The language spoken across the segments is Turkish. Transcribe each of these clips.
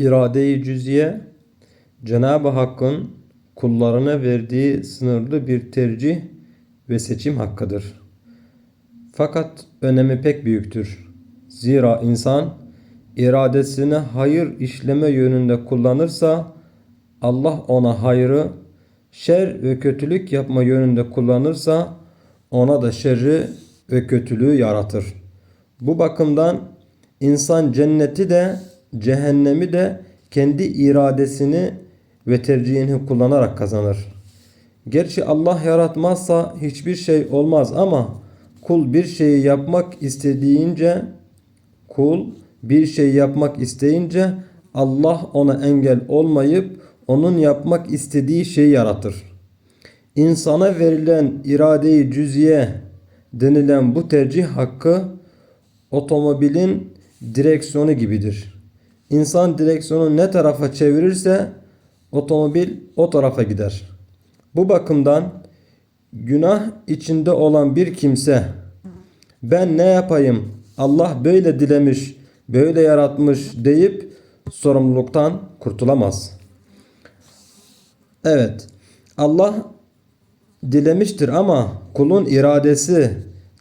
irade-i cüziye Cenab-ı Hakk'ın kullarına verdiği sınırlı bir tercih ve seçim hakkıdır. Fakat önemi pek büyüktür. Zira insan iradesini hayır işleme yönünde kullanırsa Allah ona hayrı, şer ve kötülük yapma yönünde kullanırsa ona da şerri ve kötülüğü yaratır. Bu bakımdan insan cenneti de cehennemi de kendi iradesini ve tercihini kullanarak kazanır. Gerçi Allah yaratmazsa hiçbir şey olmaz ama kul bir şeyi yapmak istediğince kul bir şey yapmak isteyince Allah ona engel olmayıp onun yapmak istediği şeyi yaratır. İnsana verilen irade-i cüziye denilen bu tercih hakkı otomobilin direksiyonu gibidir. İnsan direksiyonu ne tarafa çevirirse otomobil o tarafa gider. Bu bakımdan günah içinde olan bir kimse ben ne yapayım Allah böyle dilemiş böyle yaratmış deyip sorumluluktan kurtulamaz. Evet Allah dilemiştir ama kulun iradesi,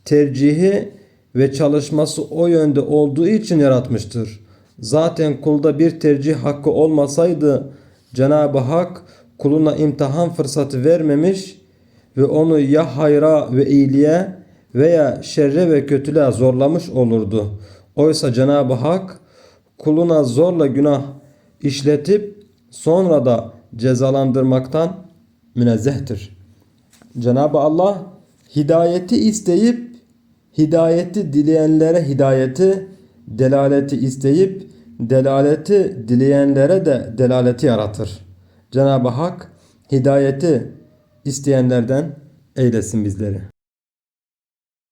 tercihi ve çalışması o yönde olduğu için yaratmıştır. Zaten kulda bir tercih hakkı olmasaydı Cenab-ı Hak kuluna imtihan fırsatı vermemiş ve onu ya hayra ve iyiliğe veya şerre ve kötülüğe zorlamış olurdu. Oysa Cenab-ı Hak kuluna zorla günah işletip sonra da cezalandırmaktan münezzehtir. Cenab-ı Allah hidayeti isteyip hidayeti dileyenlere hidayeti, delaleti isteyip delaleti dileyenlere de delaleti yaratır. Cenab-ı Hak hidayeti isteyenlerden eylesin bizleri.